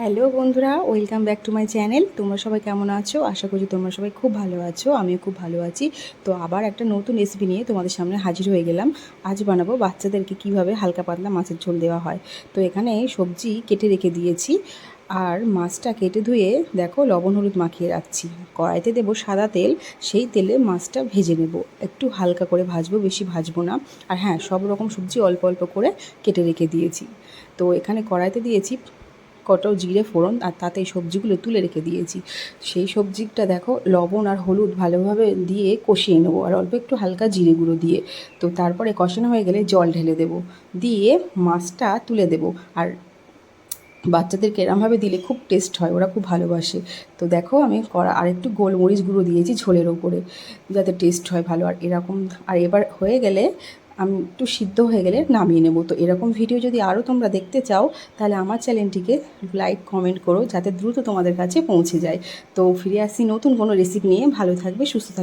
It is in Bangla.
হ্যালো বন্ধুরা, welcome back to my channel. তোমরা সবাই কেমন আছো? আশা করছি তোমরা সবাই খুব ভালো আছো, আমিও খুব ভালো আছি। তো আবার একটা নতুন রেসিপি নিয়ে তোমাদের সামনে হাজির হয়ে গেলাম। আজ বানাবো বাচ্চাদেরকে কীভাবে হালকা পাতলা মাছের ঝোল দেওয়া হয়। তো এখানে সবজি কেটে রেখে দিয়েছি। আর মাছটা কেটে ধুয়ে দেখো লবণ হলুদ মাখিয়ে রাখছি। কড়াইতে দেবো সাদা তেল, সেই তেলে মাছটা ভেজে নেব। একটু হালকা করে ভাজবো, বেশি ভাজবো না। আর হ্যাঁ সব রকম সবজি অল্প অল্প করে কেটে রেখে দিয়েছি। তো এখানে কড়াইতে দিয়েছি কটাও জিরে ফোড়ন আর তাতে সবজিগুলো তুলে রেখে দিয়েছি। সেই সবজিটা দেখো, লবণ আর হলুদ ভালোভাবে দিয়ে কষিয়ে নেব আর অল্প একটু হালকা জিরে গুঁড়ো দিয়ে। তো তারপরে কষানো হয়ে গেলে জল ঢেলে দেবো। দিয়ে মাছটা তুলে দেবো। আর বাচ্চাদেরকে এরমভাবে দিলে খুব টেস্ট হয়, ওরা খুব ভালোবাসে। তো দেখো আমি কড়া, আর একটু গোলমরিচ গুঁড়ো দিয়েছি ঝোলের ওপরে, যাতে টেস্ট হয় ভালো। আর এরকম, আর এবার হয়ে গেলে আমি একটু সিদ্ধ হয়ে গেলে নামিয়ে নেব। তো এরকম ভিডিও যদি আরও তোমরা দেখতে চাও, তাহলে আমার চ্যানেলটিকে লাইক, কমেন্ট করো, যাতে দ্রুত তোমাদের কাছে পৌঁছে যায়। তো ফিরে আসি নতুন কোনো রেসিপি নিয়ে। ভালো থাকবে, সুস্থ থাকবে।